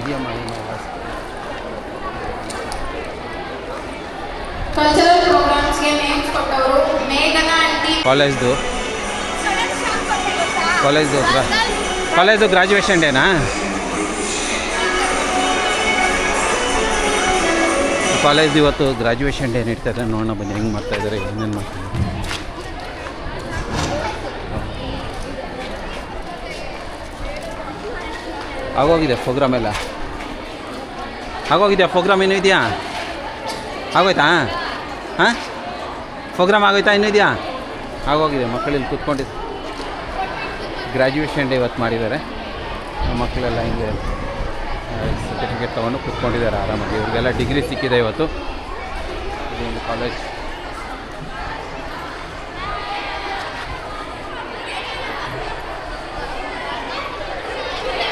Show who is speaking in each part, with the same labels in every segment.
Speaker 1: ಹಿರಿಯ ಮಾಲಿನ್ಯ
Speaker 2: ಕಾಲೇಜ್ದು. ಕಾಲೇಜ್ದು ಕಾಲೇಜ್ದು ಗ್ರಾಜುಯೇಷನ್ ಡೇನಾ ಕಾಲೇಜ್ ಇವತ್ತು ಗ್ರಾಜುಯೇಷನ್ ಡೇ ನೋಡೋಣ ಬನ್ನಿ ಹೆಂಗೆ ಮಾಡ್ತಾಯಿದ್ದಾರೆ ಏನೇನು ಮಾಡ್ತಾರೆ ಆಗೋಗಿದೆ ಪ್ರೋಗ್ರಾಮ್ ಎಲ್ಲ. ಆಗೋಗಿದೆಯಾ? ಪ್ರೋಗ್ರಾಮ್ ಏನೂ ಇದೆಯಾ? ಆಗೋಯ್ತಾ? ಹಾಂ? ಪ್ರೋಗ್ರಾಮ್ ಆಗೋಯ್ತಾ ಇನ್ನೂ ಇದೆಯಾ? ಆಗೋಗಿದೆ, ಮಕ್ಕಳಿಲ್ಲಿ ಕೂತ್ಕೊಂಡಿದ್ದು ಗ್ರ್ಯಾಜುಯೇಷನ್ ಡೇ ಇವತ್ತು ಮಾಡಿದ್ದಾರೆ. ಮಕ್ಕಳೆಲ್ಲ ಹಿಂಗೆ ಸರ್ಟಿಫಿಕೇಟ್ ತೊಗೊಂಡು ಕೂತ್ಕೊಂಡಿದ್ದಾರೆ ಆರಾಮಾಗಿ. ಇವ್ರಿಗೆಲ್ಲ ಡಿಗ್ರಿ ಸಿಕ್ಕಿದೆ ಇವತ್ತು. ಕಾಲೇಜ್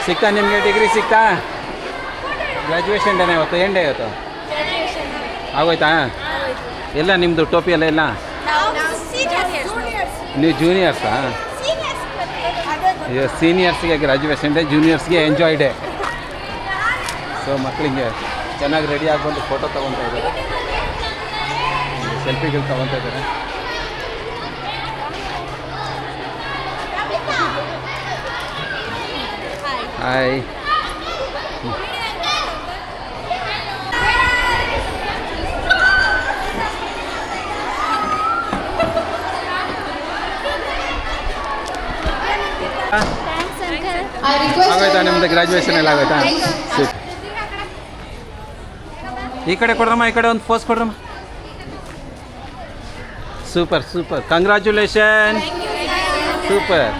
Speaker 2: ಸಿಕ್ತಾ ನಿಮಗೆ ಡಿಗ್ರಿ ಸಿಗ್ತಾ? ಗ್ರ್ಯಾಜುಯೇಷನ್ ಡೇನೇ ಇವತ್ತು, ಏನು ಡೇ ಇವತ್ತು? ಆಗೋಯ್ತಾ? ಎಲ್ಲ ನಿಮ್ಮದು ಟೋಪಿ ಎಲ್ಲ ಇಲ್ಲ? ನೀವು ಜೂನಿಯರ್ಸಾ ಇದು ಸೀನಿಯರ್ಸ್ಗೆ ಗ್ರ್ಯಾಜುಯೇಷನ್ ಡೇ ಜೂನಿಯರ್ಸ್ಗೆ ಎಂಜಾಯ್ ಡೇ ಸೊ ಮಕ್ಕಳಿಗೆ ಚೆನ್ನಾಗಿ ರೆಡಿ ಆಗಿ ಬಂದು ಫೋಟೋ ತೊಗೊತಾ ಇದ್ದಾರೆ. ಸೆಲ್ಫಿಗಳು ತೊಗೊತಾ ಇದ್ದಾರೆ. ಹಾಯ್ ಆಗೋಯ್ತಾ? ನಿಮ್ಮದು
Speaker 1: everyone-
Speaker 2: ಗ್ರ್ಯಾಜುಯೇಷನ್ ಎಲ್ಲ ಆಗೋಯ್ತಾ? ಸೂಪ್ ಈ ಕಡೆ ಕೊಡ್ರಮ್ಮ ಈ ಕಡೆ ಒಂದು pose ಕೊಡ್ರಮ್ಮ. Super super congratulation super